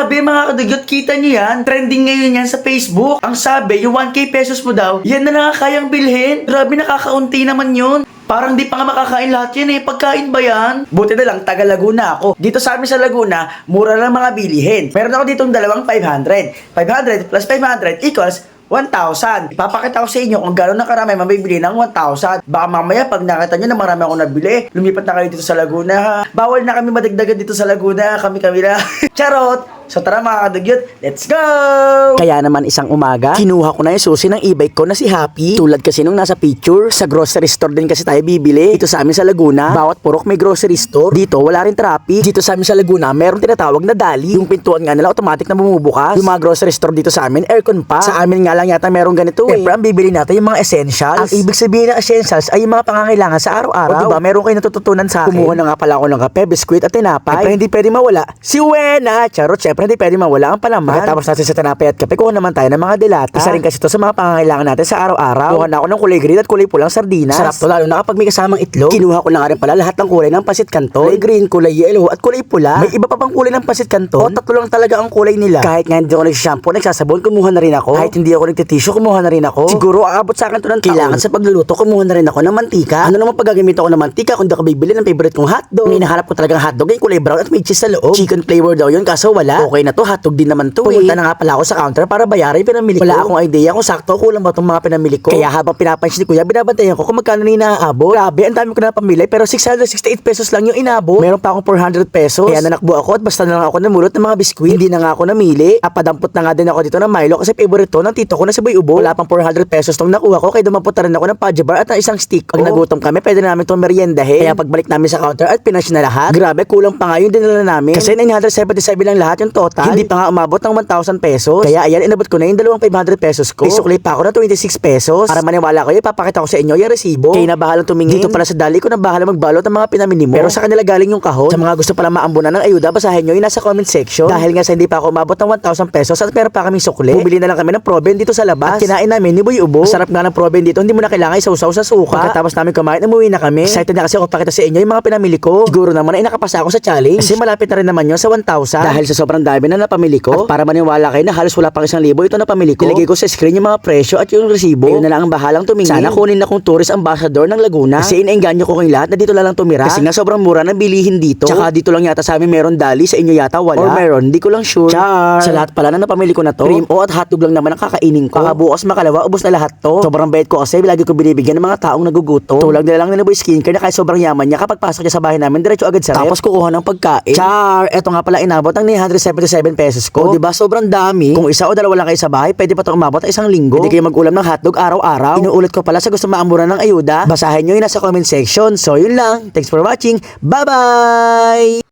Grabe mga kadugyot, kita niyo yan? Trending ngayon yan sa Facebook. Ang sabi, yung 1k pesos mo daw, yan na nakakayang bilhin. Grabe, nakakaunti naman yun. Parang di pa nga makakain lahat yan eh. Pagkain ba yan? Buti na lang, taga Laguna ako. Dito sa amin sa Laguna, mura lang mga bilihin. Meron ako ditong dalawang 500. 500 plus 500 equals 1,000. Ipapakita ko sa inyo kung gano'n na mabibili ng 1,000. Baka mamaya pag nakita nyo na marami ako nabili, lumipat na kayo dito sa Laguna ha. Bawal na kami madagdagan dito sa Laguna, kami-kami na. Charot! So tara mga kadugyot, let's go! Kaya naman isang umaga, kinuha ko na yung susi ng e-bike ko na si Happy. Tulad kasi nung nasa picture, sa grocery store din kasi tayo bibili. Dito sa amin sa Laguna, bawat purok may grocery store. Dito wala rin traffic. Dito sa amin sa Laguna, meron tinatawag na dali. Yung pintuan nga nila automatic na bumubukas. Yung mga grocery store dito sa amin, aircon pa. Sa amin nga lang yata meron ganito eh. Siyempre, ang bibili natin yung mga essentials. Ang ibig sabihin ng essentials ay yung mga pangangailangan sa araw-araw. O diba, meron kayo natututunan sa akin. Kumuha na nga pala ako ng kape, biskwit at tinapay. Siyempre, hindi pwede mawala. Si Wena! Charot, siyempre, hindi pwede mawala ang palaman. Pagkatapos natin sa tinapay at kape, kuha naman tayo ng mga dilata. Isa rin kasi to sa mga pangangailangan natin sa araw-araw. Kuha na ako ng kulay green at kulay pulang sardinas. Sarap to, lalo na kapag may kasamang itlog. Kinuha ko na nga rin pala lahat ng kulay ng pasit kanton. Kulay green, kulay yellow, at kulay pula. May iba pa pang kulay ng pasit kanton. O, tatlo lang talaga ang kulay nila. Kahit nga hindi ako nagsashampoo, nagsasabon, kumuha na rin ako. Kahit hindi ako nagtitisyo, kumuha na rin ako. Siguro aabot sa akin to ng Kailangan sa pagluluto, kumuha na rin ako ng mantika. Ano naman paggagamit ako ng mantika kung di ako bibili ng favorite kong hotdog. Ang hinahanap ko talagang hotdog ay kulay brown at may cheese sa loob. Chicken flavor daw yun kaso wala. Okay na to, hotdog din naman to. Pumunta na nga pala ako sa counter para bayaran yung pinamili ko. Wala akong idea kung sakto kulang ba itong mga pinamili ko. Kaya habang pinapansin ni Kuya, binabantayan ko kung magkano na inaabot. Grabe, ang dami ko na pamili pero 668 pesos lang yung inabot. Meron pa akong 400 pesos. Kaya nanakbo ako at basta na lang ako namulot ng mga biskwit. Hindi na nga ako namili. Apadampot na nga din ako dito ng Milo kasi favorite to ng tito ko na si Boy Ubo. Wala pang 400 pesos tong nakuha ko kaya dumampot na rin ako ng Paja Bar at ng isang stick. Pag nagutom kami, pwede na namin itong meriendahin. Kaya pagbalik namin sa counter at pinash na lahat. Grabe, kulang pa nga yung dinala namin. Kasi 977 lang lahat yung total. Hindi pa nga umabot ng 1,000 pesos. Kaya ayan, inabot ko na yung dalawang 500 pesos ko. Isukli pa ako ng 26 pesos. Para maniwala kayo, ipapakita ko sa inyo yung resibo. Kayo na bahalang tumingin. Dito pala sa dali ko na bahala magbalot ng mga pinamili mo. Pero sa kanila galing yung kahon. Sa mga gusto pala maambunan ng ayuda, basahin nyo yung nasa comment section. Dahil nga sa hindi pa ako umabot ng 1,000 pesos at meron pa kaming sukli. Bumili na lang kami ng proben dito sa labas. At kinain namin ni Boy Ubo. Masarap nga ng proben dito. Hindi mo na kailangan isawsaw sa suka. Pagkatapos namin kumain, umuwi na kami. Excited na kasi ako pakita sa inyo yung mga pinamili ko. Siguro naman ay nakapasa ako sa challenge. Kasi malapit na rin naman yun sa 1,000. Dahil sa sobrang ang dami na napamili ko. At para maniwala kayo na halos wala pang isang libo ito napamili ko. Nilagay ko sa screen yung mga presyo at yung resibo. Ayun na lang ang bahalang tumingin. Sana kunin na kong tourist ambassador ng Laguna. Kasi inengganyo ko kayong lahat na dito na lang tumira. Kasi nga sobrang mura na bilihin dito. Tsaka dito lang yata sa amin meron dali sa inyo yata wala. Or meron, hindi ko lang sure. Char. Sa lahat pala na napamili ko na to. Cream o at hotdog lang naman ang kakainin ko. Kakabukas makalawa, ubos na lahat to. Sobrang bait ko kasi lagi ko binibigyan ng mga taong naguguto. Tulang nila lang na naboy skincare na kaya sobrang yaman niya kapag pasok niya sa bahay namin diretso agad sa rep. Tapos kukuha ng pagkain. Char, eto nga pala inabot ang 970 77 pesos ko. Oh, 'di ba? Sobrang dami. Kung isa o dalawa lang kayo sa bahay, pwede pa 'tong umabot isang linggo. Hindi kayo mag-ulam ng hotdog araw-araw. Inuulit ko pala sa gusto maamura ng ayuda. Basahin niyo 'yung nasa comment section. So, yun lang. Thanks for watching. Bye-bye.